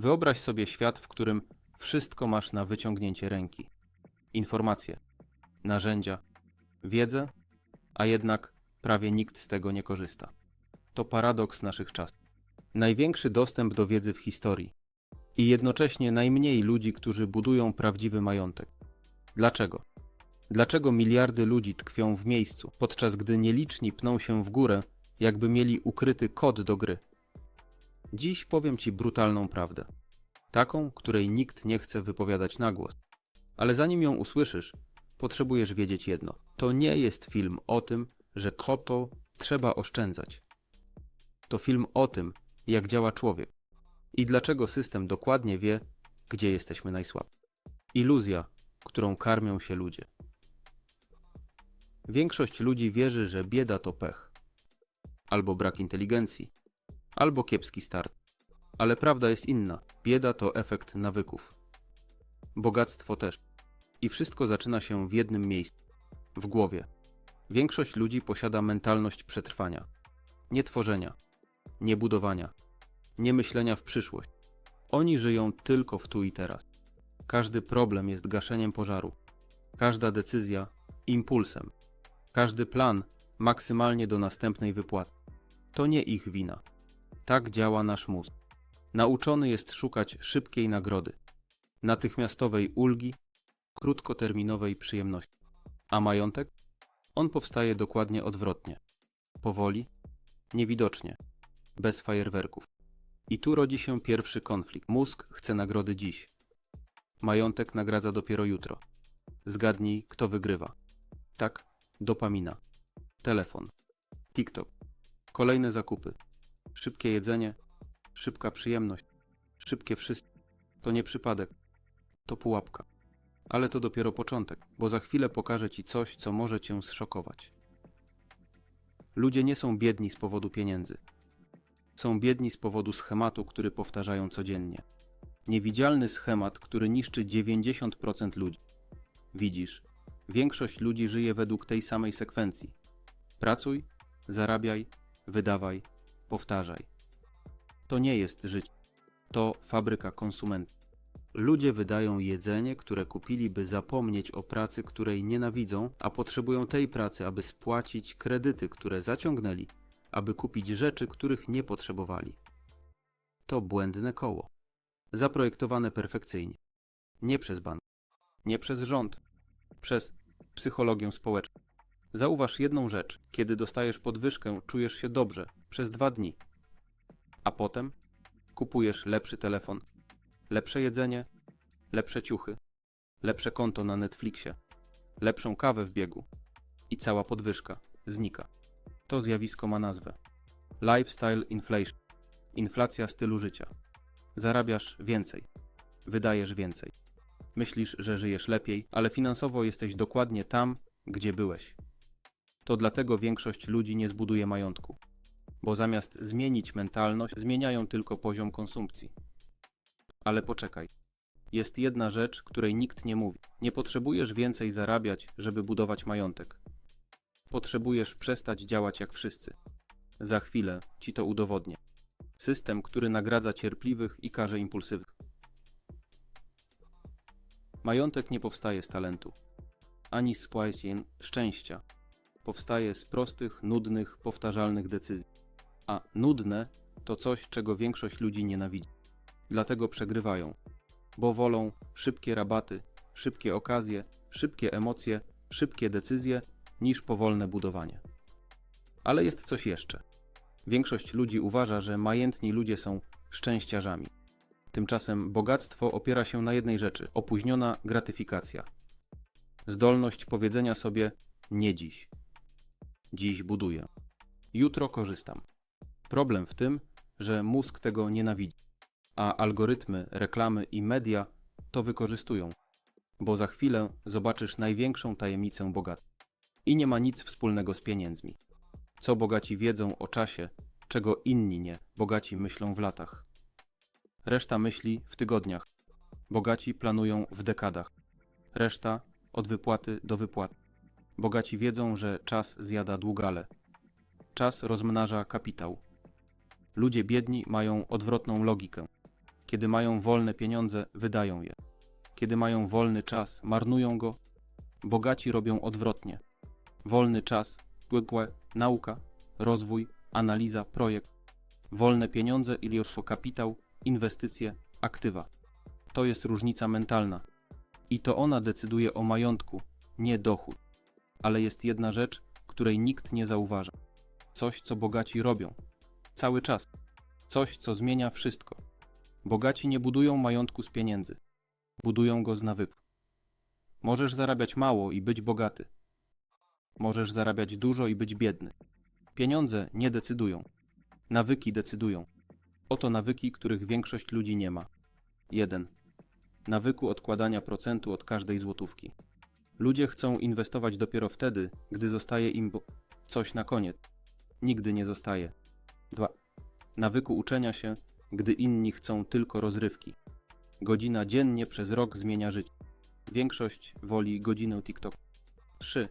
Wyobraź sobie świat, w którym wszystko masz na wyciągnięcie ręki. Informacje, narzędzia, wiedzę, a jednak prawie nikt z tego nie korzysta. To paradoks naszych czasów. Największy dostęp do wiedzy w historii i jednocześnie najmniej ludzi, którzy budują prawdziwy majątek. Dlaczego? Dlaczego miliardy ludzi tkwią w miejscu, podczas gdy nieliczni pną się w górę, jakby mieli ukryty kod do gry? Dziś powiem Ci brutalną prawdę. Taką, której nikt nie chce wypowiadać na głos. Ale zanim ją usłyszysz, potrzebujesz wiedzieć jedno. To nie jest film o tym, że koto trzeba oszczędzać. To film o tym, jak działa człowiek i dlaczego system dokładnie wie, gdzie jesteśmy najsłabsi. Iluzja, którą karmią się ludzie. Większość ludzi wierzy, że bieda to pech, albo brak inteligencji, albo kiepski start. Ale prawda jest inna. Bieda to efekt nawyków. Bogactwo też. I wszystko zaczyna się w jednym miejscu w głowie. Większość ludzi posiada mentalność przetrwania, nie tworzenia, nie budowania, nie myślenia w przyszłość. Oni żyją tylko w tu i teraz. Każdy problem jest gaszeniem pożaru, każda decyzja impulsem, każdy plan maksymalnie do następnej wypłaty. To nie ich wina. Tak działa nasz mózg. Nauczony jest szukać szybkiej nagrody, natychmiastowej ulgi, krótkoterminowej przyjemności. A majątek? On powstaje dokładnie odwrotnie. Powoli, niewidocznie, bez fajerwerków. I tu rodzi się pierwszy konflikt. Mózg chce nagrody dziś. Majątek nagradza dopiero jutro. Zgadnij, kto wygrywa. Tak, dopamina. Telefon. TikTok. Kolejne zakupy. Szybkie jedzenie. Szybka przyjemność. Szybkie wszystko. To nie przypadek. To pułapka. Ale to dopiero początek, bo za chwilę pokażę Ci coś, co może Cię zszokować. Ludzie nie są biedni z powodu pieniędzy. Są biedni z powodu schematu, który powtarzają codziennie. Niewidzialny schemat, który niszczy 90% ludzi. Widzisz, większość ludzi żyje według tej samej sekwencji. Pracuj, zarabiaj, wydawaj, powtarzaj. To nie jest życie. To fabryka konsumentów. Ludzie wydają jedzenie, które kupili, by zapomnieć o pracy, której nienawidzą, a potrzebują tej pracy, aby spłacić kredyty, które zaciągnęli, aby kupić rzeczy, których nie potrzebowali. To błędne koło. Zaprojektowane perfekcyjnie. Nie przez bank, nie przez rząd, przez psychologię społeczną. Zauważ jedną rzecz: kiedy dostajesz podwyżkę, czujesz się dobrze przez dwa dni, a potem kupujesz lepszy telefon, lepsze jedzenie, lepsze ciuchy, lepsze konto na Netflixie, lepszą kawę w biegu i cała podwyżka znika. To zjawisko ma nazwę lifestyle inflation inflacja stylu życia. Zarabiasz więcej, wydajesz więcej. Myślisz, że żyjesz lepiej, ale finansowo jesteś dokładnie tam, gdzie byłeś. To dlatego większość ludzi nie zbuduje majątku, bo zamiast zmienić mentalność, zmieniają tylko poziom konsumpcji. Ale poczekaj. Jest jedna rzecz, której nikt nie mówi. Nie potrzebujesz więcej zarabiać, żeby budować majątek. Potrzebujesz przestać działać jak wszyscy. Za chwilę ci to udowodnię. System, który nagradza cierpliwych i karze impulsywnych. Majątek nie powstaje z talentu, ani z płacien szczęścia. Powstaje z prostych, nudnych, powtarzalnych decyzji. A nudne to coś, czego większość ludzi nienawidzi. Dlatego przegrywają, bo wolą szybkie rabaty, szybkie okazje, szybkie emocje, szybkie decyzje niż powolne budowanie. Ale jest coś jeszcze. Większość ludzi uważa, że majętni ludzie są szczęściarzami. Tymczasem bogactwo opiera się na jednej rzeczy opóźniona gratyfikacja. Zdolność powiedzenia sobie nie dziś. Dziś buduję. Jutro korzystam. Problem w tym, że mózg tego nienawidzi, a algorytmy, reklamy i media to wykorzystują, bo za chwilę zobaczysz największą tajemnicę bogactwa. I nie ma nic wspólnego z pieniędzmi. Co bogaci wiedzą o czasie, czego inni nie, bogaci myślą w latach. Reszta myśli w tygodniach. Bogaci planują w dekadach. Reszta od wypłaty do wypłaty. Bogaci wiedzą, że czas zjada długale. Czas rozmnaża kapitał. Ludzie biedni mają odwrotną logikę. Kiedy mają wolne pieniądze, wydają je. Kiedy mają wolny czas, marnują go. Bogaci robią odwrotnie. Wolny czas, płykłe, nauka, rozwój, analiza, projekt. Wolne pieniądze, ilioszło kapitał, inwestycje, aktywa. To jest różnica mentalna. I to ona decyduje o majątku, nie dochód. Ale jest jedna rzecz, której nikt nie zauważa. Coś, co bogaci robią. Cały czas. Coś, co zmienia wszystko. Bogaci nie budują majątku z pieniędzy. Budują go z nawyków. Możesz zarabiać mało i być bogaty. Możesz zarabiać dużo i być biedny. Pieniądze nie decydują. Nawyki decydują. Oto nawyki, których większość ludzi nie ma. 1. Nawyku odkładania procentu od każdej złotówki. Ludzie chcą inwestować dopiero wtedy, gdy zostaje im coś na koniec. Nigdy nie zostaje. 2. Nawyku uczenia się, gdy inni chcą tylko rozrywki. Godzina dziennie przez rok zmienia życie. Większość woli godzinę TikTok. 3.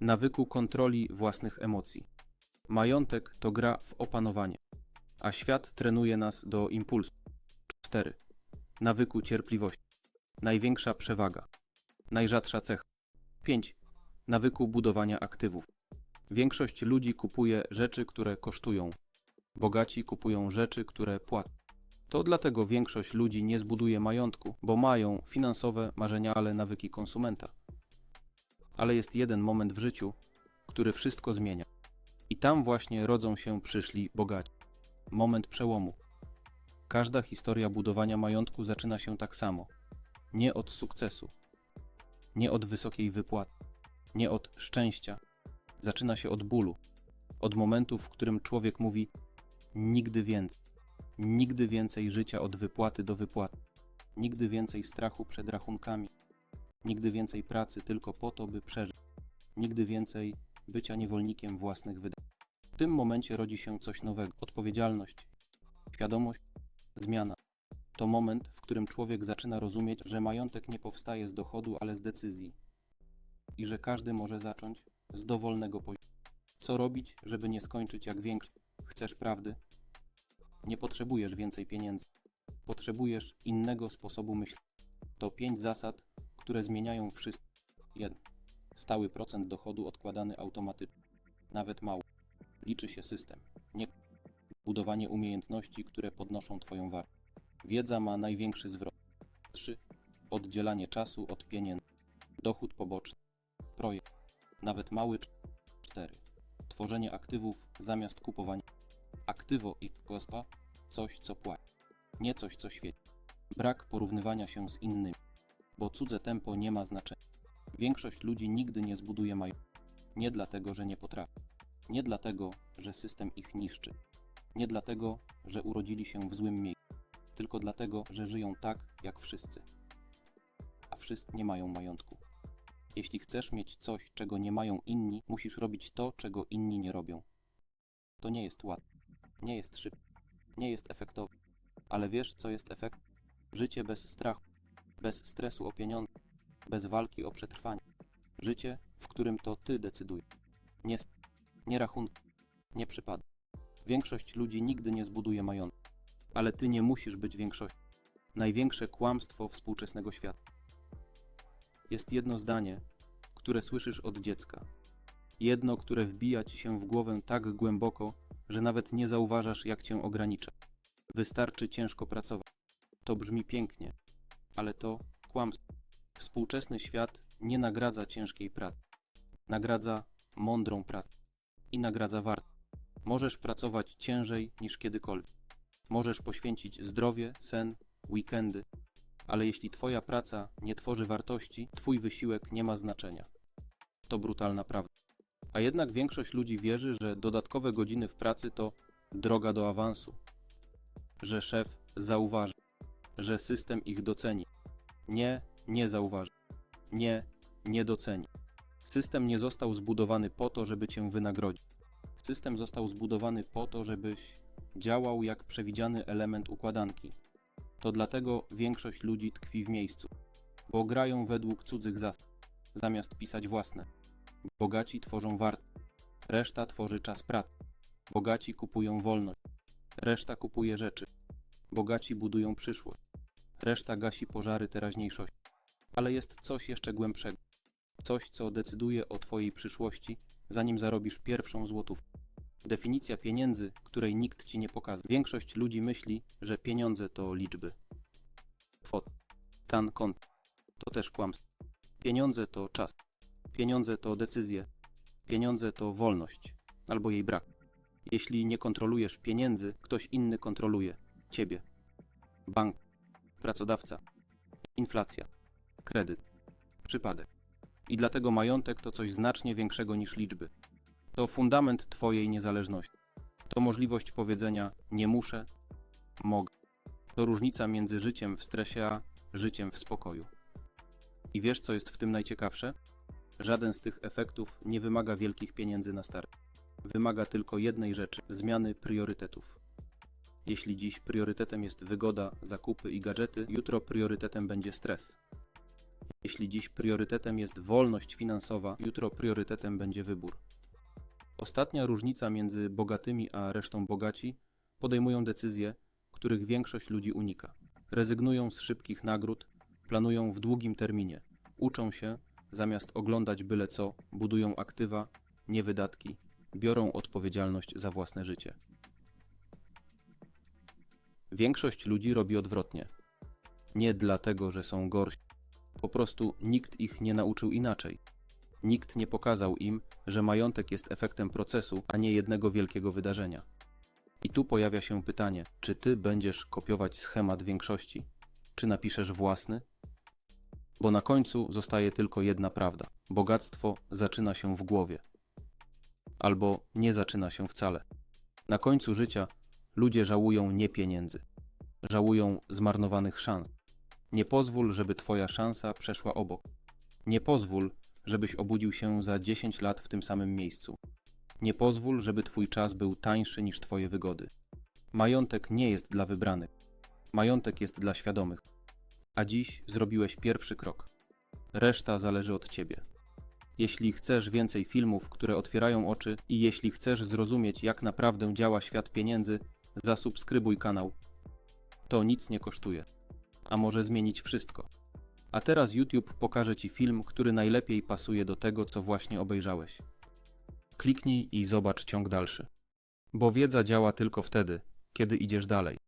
Nawyku kontroli własnych emocji. Majątek to gra w opanowanie, a świat trenuje nas do impulsu. 4. Nawyku cierpliwości. Największa przewaga. Najrzadsza cecha. 5. Nawyku budowania aktywów. Większość ludzi kupuje rzeczy, które kosztują. Bogaci kupują rzeczy, które płacą. To dlatego większość ludzi nie zbuduje majątku, bo mają finansowe marzenia, ale nawyki konsumenta. Ale jest jeden moment w życiu, który wszystko zmienia. I tam właśnie rodzą się przyszli bogaci. Moment przełomu. Każda historia budowania majątku zaczyna się tak samo. Nie od sukcesu, nie od wysokiej wypłaty, nie od szczęścia. Zaczyna się od bólu, od momentu, w którym człowiek mówi: Nigdy więcej, nigdy więcej życia od wypłaty do wypłaty, nigdy więcej strachu przed rachunkami, nigdy więcej pracy tylko po to, by przeżyć, nigdy więcej bycia niewolnikiem własnych wydań. W tym momencie rodzi się coś nowego: odpowiedzialność, świadomość, zmiana. To moment, w którym człowiek zaczyna rozumieć, że majątek nie powstaje z dochodu, ale z decyzji. I że każdy może zacząć z dowolnego poziomu. Co robić, żeby nie skończyć jak większość? Chcesz prawdy? Nie potrzebujesz więcej pieniędzy. Potrzebujesz innego sposobu myślenia. To pięć zasad, które zmieniają wszystko. 1. Stały procent dochodu odkładany automatycznie. Nawet mało. Liczy się system. Nie budowanie umiejętności, które podnoszą Twoją wartość. Wiedza ma największy zwrot. 3. Oddzielanie czasu od pieniędzy. Dochód poboczny. Projekt. Nawet mały. 4. Tworzenie aktywów zamiast kupowania. Aktywo i kospa. Coś, co płaci. Nie coś, co świeci. Brak porównywania się z innymi. Bo cudze tempo nie ma znaczenia. Większość ludzi nigdy nie zbuduje majątku. Nie dlatego, że nie potrafi. Nie dlatego, że system ich niszczy. Nie dlatego, że urodzili się w złym miejscu tylko dlatego, że żyją tak, jak wszyscy. A wszyscy nie mają majątku. Jeśli chcesz mieć coś, czego nie mają inni, musisz robić to, czego inni nie robią. To nie jest łatwe, nie jest szybkie, nie jest efektowne. Ale wiesz, co jest efekt? Życie bez strachu, bez stresu o pieniądze, bez walki o przetrwanie. Życie, w którym to ty decydujesz. Nie, nie rachunek, nie przypadek. Większość ludzi nigdy nie zbuduje majątku ale ty nie musisz być większością. Największe kłamstwo współczesnego świata. Jest jedno zdanie, które słyszysz od dziecka. Jedno, które wbija ci się w głowę tak głęboko, że nawet nie zauważasz, jak cię ogranicza. Wystarczy ciężko pracować. To brzmi pięknie, ale to kłamstwo. Współczesny świat nie nagradza ciężkiej pracy. Nagradza mądrą pracę i nagradza warto. Możesz pracować ciężej niż kiedykolwiek. Możesz poświęcić zdrowie, sen, weekendy, ale jeśli Twoja praca nie tworzy wartości, Twój wysiłek nie ma znaczenia. To brutalna prawda. A jednak większość ludzi wierzy, że dodatkowe godziny w pracy to droga do awansu, że szef zauważy, że system ich doceni. Nie, nie zauważy. Nie, nie doceni. System nie został zbudowany po to, żeby cię wynagrodzić. System został zbudowany po to, żebyś działał jak przewidziany element układanki. To dlatego większość ludzi tkwi w miejscu, bo grają według cudzych zasad, zamiast pisać własne. Bogaci tworzą wart, reszta tworzy czas pracy. Bogaci kupują wolność, reszta kupuje rzeczy. Bogaci budują przyszłość. Reszta gasi pożary teraźniejszości. Ale jest coś jeszcze głębszego. Coś, co decyduje o Twojej przyszłości, zanim zarobisz pierwszą złotówkę. Definicja pieniędzy, której nikt Ci nie pokaże. Większość ludzi myśli, że pieniądze to liczby. Kwot, stan konta. To też kłamstwo. Pieniądze to czas. Pieniądze to decyzje. Pieniądze to wolność albo jej brak. Jeśli nie kontrolujesz pieniędzy, ktoś inny kontroluje ciebie. Bank, pracodawca, inflacja, kredyt, przypadek. I dlatego majątek to coś znacznie większego niż liczby. To fundament Twojej niezależności. To możliwość powiedzenia nie muszę, mogę. To różnica między życiem w stresie a życiem w spokoju. I wiesz, co jest w tym najciekawsze? Żaden z tych efektów nie wymaga wielkich pieniędzy na start. Wymaga tylko jednej rzeczy zmiany priorytetów. Jeśli dziś priorytetem jest wygoda, zakupy i gadżety, jutro priorytetem będzie stres. Jeśli dziś priorytetem jest wolność finansowa, jutro priorytetem będzie wybór. Ostatnia różnica między bogatymi a resztą bogaci podejmują decyzje, których większość ludzi unika. Rezygnują z szybkich nagród, planują w długim terminie, uczą się, zamiast oglądać byle co, budują aktywa, nie wydatki, biorą odpowiedzialność za własne życie. Większość ludzi robi odwrotnie. Nie dlatego, że są gorsi. Po prostu nikt ich nie nauczył inaczej. Nikt nie pokazał im, że majątek jest efektem procesu, a nie jednego wielkiego wydarzenia. I tu pojawia się pytanie, czy ty będziesz kopiować schemat większości, czy napiszesz własny? Bo na końcu zostaje tylko jedna prawda: bogactwo zaczyna się w głowie. Albo nie zaczyna się wcale. Na końcu życia ludzie żałują nie pieniędzy, żałują zmarnowanych szans. Nie pozwól, żeby Twoja szansa przeszła obok. Nie pozwól, żebyś obudził się za 10 lat w tym samym miejscu. Nie pozwól, żeby Twój czas był tańszy niż Twoje wygody. Majątek nie jest dla wybranych. Majątek jest dla świadomych. A dziś zrobiłeś pierwszy krok. Reszta zależy od Ciebie. Jeśli chcesz więcej filmów, które otwierają oczy i jeśli chcesz zrozumieć, jak naprawdę działa świat pieniędzy, zasubskrybuj kanał. To nic nie kosztuje a może zmienić wszystko. A teraz YouTube pokaże Ci film, który najlepiej pasuje do tego, co właśnie obejrzałeś. Kliknij i zobacz ciąg dalszy. Bo wiedza działa tylko wtedy, kiedy idziesz dalej.